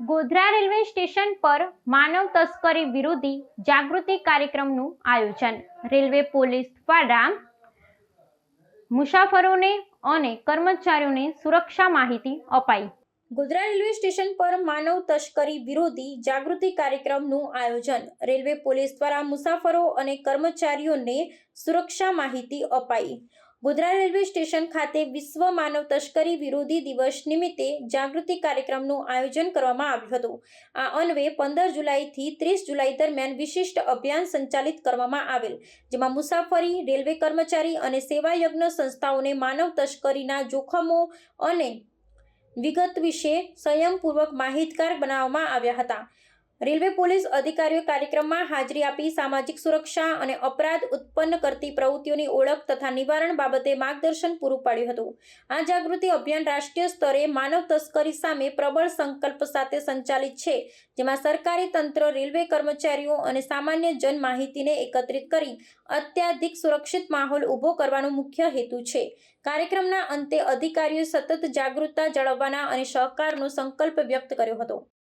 Godhra railway station પર માનવ તસ્કરી વિરોધી જાગૃતિ કાર્યક્રમનું આયોજન. રેલવે પોલીસ દ્વારા મુસાફરોને અને કર્મચારીઓને સુરક્ષા માહિતી અપાઈ. ગોધરા રેલવે સ્ટેશન પર માનવ તસ્કરી વિરોધી જાગૃતિ કાર્યક્રમનું આયોજન. રેલવે પોલીસ દ્વારા મુસાફરો અને કર્મચારીઓને સુરક્ષા માહિતી અપાઈ. ગોધરા રેલવે સ્ટેશન ખાતે વિશ્વ માનવ તસ્કરી વિરોધી દિવસ નિમિત્તે જાગૃતિ કાર્યક્રમનું આયોજન કરવામાં આવ્યું હતું. આ અન્વે પંદર જુલાઈથી ત્રીસ જુલાઈ દરમિયાન વિશિષ્ટ અભિયાન સંચાલિત કરવામાં આવેલ, જેમાં મુસાફરી, રેલવે કર્મચારી અને સેવાયજ્ઞ સંસ્થાઓને માનવ તસ્કરીના જોખમો અને વિગત વિશે સંયમપૂર્વક માહિતગાર બનાવવામાં આવ્યા હતા. રેલવે પોલીસ અધિકારીઓ કાર્યક્રમમાં હાજરી આપી સામાજિક સુરક્ષા અને અપરાધ ઉત્પન્ન કરતી પ્રવૃત્તિઓની ઓળખ તથા નિવારણ બાબતે માર્ગદર્શન પૂરું પાડ્યું હતું. આ જાગૃતિ અભિયાન રાષ્ટ્રીય સ્તરે માનવ તસ્કરી સામે પ્રબળ સંકલ્પ સાથે સંચાલિત છે, જેમાં સરકારી તંત્ર, રેલવે કર્મચારીઓ અને સામાન્ય જન માહિતીને એકત્રિત કરી અત્યાધિક સુરક્ષિત માહોલ ઊભો કરવાનો મુખ્ય હેતુ છે. કાર્યક્રમના અંતે અધિકારીઓ સતત જાગૃતતા જાળવવાના અને સહકારનો સંકલ્પ વ્યક્ત કર્યો હતો.